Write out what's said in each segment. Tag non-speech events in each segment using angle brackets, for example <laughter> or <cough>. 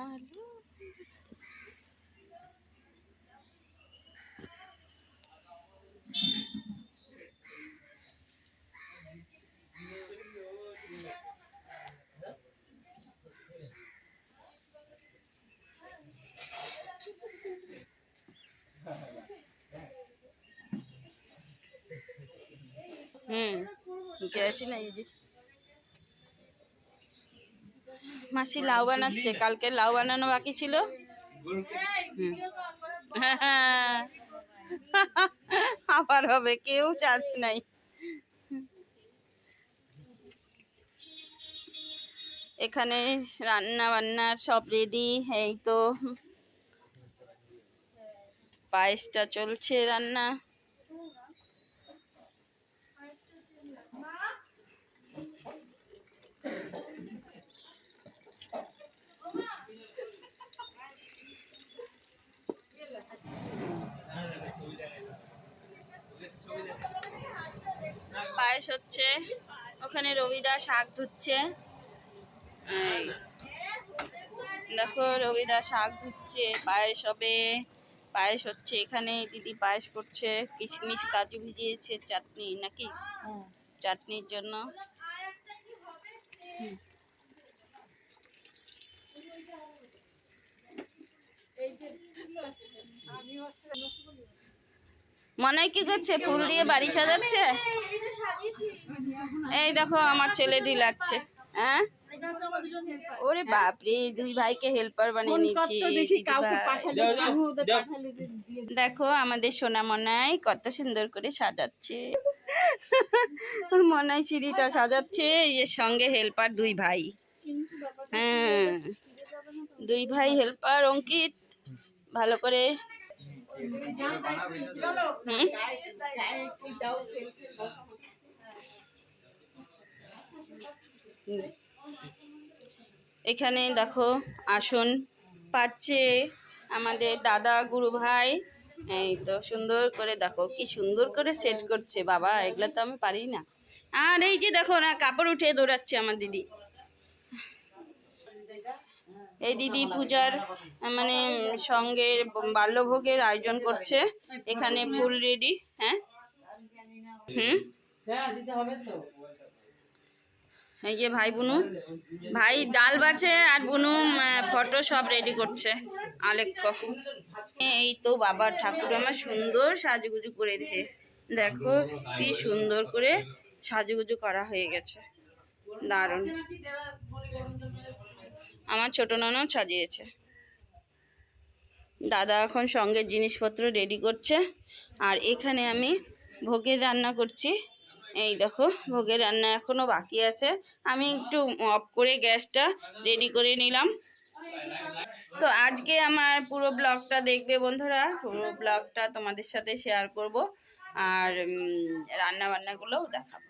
আলু হুম গেছি না এই যে মাসি লাউ বানাচ্ছে কালকে লাউ বানানো বাকি ছিল। <laughs> আবার হবে কেউ চাষ নাই। এখানে রান্না বান্নার সব রেডি এই তো। পায়েসটা চলছে রান্না। পায়েস হচ্ছে। ওখানে রবিদা শাক ধুচ্ছে। দেখো রবিদা শাক ধুচ্ছে পায়েস হবে। পায়েস হচ্ছে এখানে দিদি পায়েস করছে কিশমিশ কাজু ভিজিয়েছে চাটনি নাকি? চাটনির জন্য। মনে হয় কি করছে? ফুল দিয়ে বাড়ি সাজাচ্ছে? এই দেখো আমার ছেলেটি লাগছে। হ্যাঁ? ওরে বাপরে দুই ভাইকে হেল্পার বানিয়ে নিয়েছি। দেখো আমাদের সোনা মনাই কত সুন্দর করে সাজাচ্ছে। <laughs> মনাই সিঁড়িটা সাজাচ্ছে এর সঙ্গে হেল্পার দুই ভাই। হ্যাঁ। দুই ভাই হেল্পার অঙ্কিত। ভালো করে এখানে দেখো, আসন। পাচ্ছে আমাদের দাদা, গুরু ভাই। এই তো সুন্দর করে দেখো, কি সুন্দর করে সেট করছে। বাবা, এগুলো তো আমি পারি না। আর এই যে দেখো না, কাপড় উঠে দৌড়াচ্ছে আমার দিদি। এই দিদি পূজার মানে সঙ্গে বাল্যভোগের আয়োজন করছে। এখানে ফুল রেডি হ্যাঁ? হুম? এই যে ভাই বুনু। ভাই, ডাল বাছে আর বুনু ফটো সব রেডি করছে আলেখ্য এই তো বাবা, ঠাকুর আমার সুন্দর সাজুগুজু করেছে। দেখো কি সুন্দর করে সাজুগুজু করা হয়ে গেছে। দারুণ। আমার ছোট নানাও সাজিয়েছে। দাদা এখন সঙ্গে জিনিসপত্র রেডি করছে। আর এখানে আমি ভোগের রান্না করছি। এই দেখো, ভোগের রান্না এখনও বাকি আছে। আমি একটু অফ করে গ্যাসটা রেডি করে নিলাম। তো আজকে আমার পুরো ব্লগটা দেখবে বন্ধুরা। পুরো ব্লগটা তোমাদের সাথে শেয়ার করব। আর রান্না বান্নাগুলোও দেখাবো।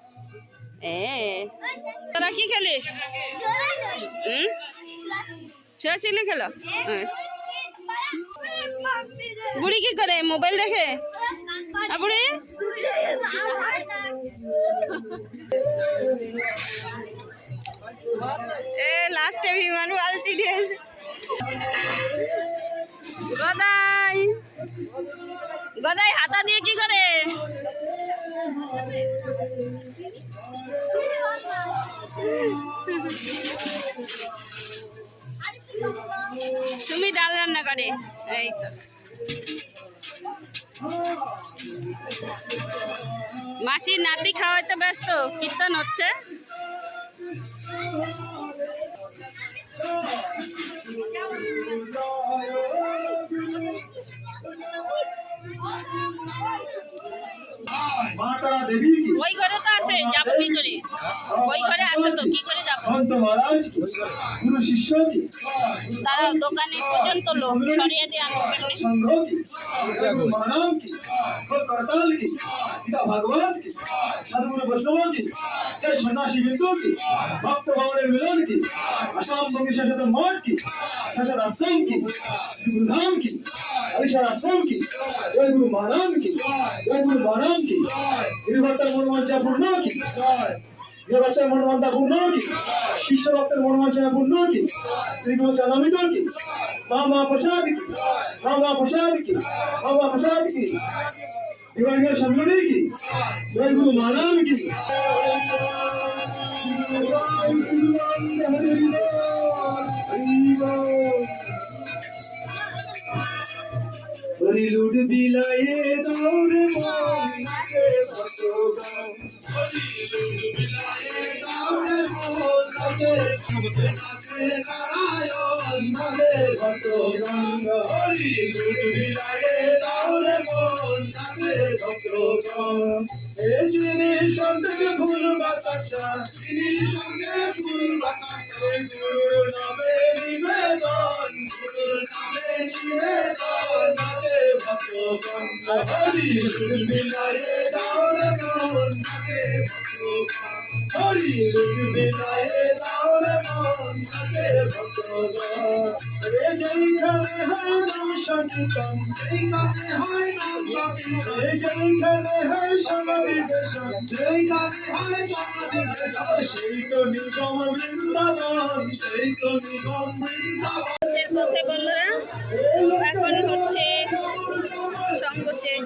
তোরা কি খেলিস? হুম? ছেলে খেলো। বুড়ি কি করে? মোবাইল দেখে? বুড়ি? এ লাস্টে বিমান বালতি দিয়ে গদাই। গদাই, হাতা দিয়ে কি করে? তুমি ডাল রান্না করে? এই তো। মাসির নাতি খাওয়াইতে ব্যস্ত কীর্তন হচ্ছে? মাতা দেবী যাব কি করে? ওই ঘরে আছে তো কি করে যাব? তারা দোকানে পর্যন্ত লোক সরিয়ে দিয়ে আনন্দ গুরু মহারাজ কি? জয় গুরু মহারাজ কি? জয় গুরু মহারাজ কি? গৃহবার্তার মনোবাঞ্ছা পূর্ণ কি? গৃহবার্তার মনোবান্তা পূর্ণ কি? শিষ্যবার্তার মনোবাঞ্ছা পূর্ণ কি? শ্রীগুলো জানামিত কি? মা মা প্রসাদ কি? মা মা প্রসাদ কি? মা মা প্রসাদ কি? বিভাগীয় সংগঠন কি? বিভাগগুলো মানাম কি? তিনি সঙ্গে ফুল বাতাসা তিনি সঙ্গে ফুল বাতাসা গুরু নবে নিবেদন গুরু নবে নিবেদন নবে ভগবান হরি মিলায়ে দাও রে মন নবে ভগবান হরি মিলায়ে পথে বন্ধুরা এখন হচ্ছে সঙ্গ শেষ।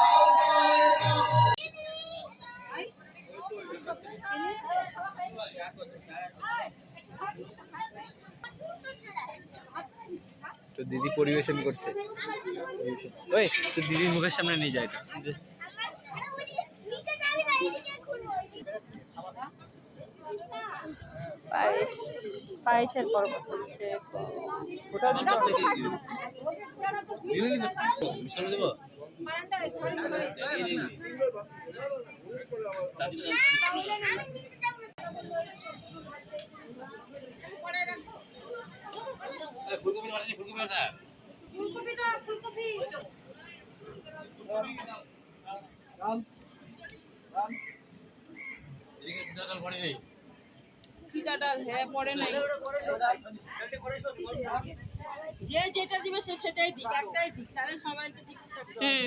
তো দিদি পরিবেশন করছে। ওই তো দিদির মুখের সামনে নিয়ে যায় এটা। পায়েস পায়েসের পর্ব চলছে। পিঠা ডাল হ্যাঁ পড়ে নাই। যে যেটা দিবে সে সেটাই দিক একটাই দিক তাহলে সবাইকে ঠিক থাকবে হুম।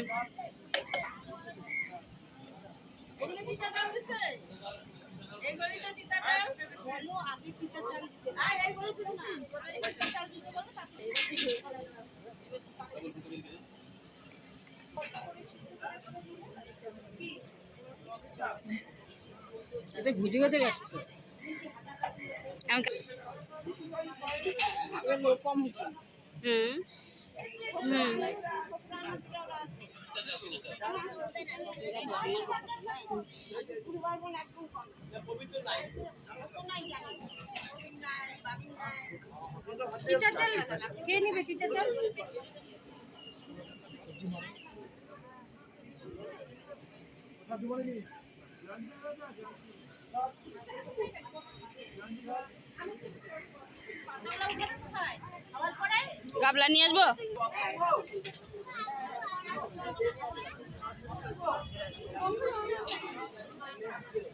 দিছে? ভিডিওতে ব্যস্ত। আমাকে কম হচ্ছে হুম। হুম। কে নেবে তিতা গাবলা নিয়ে আসব? Thank you.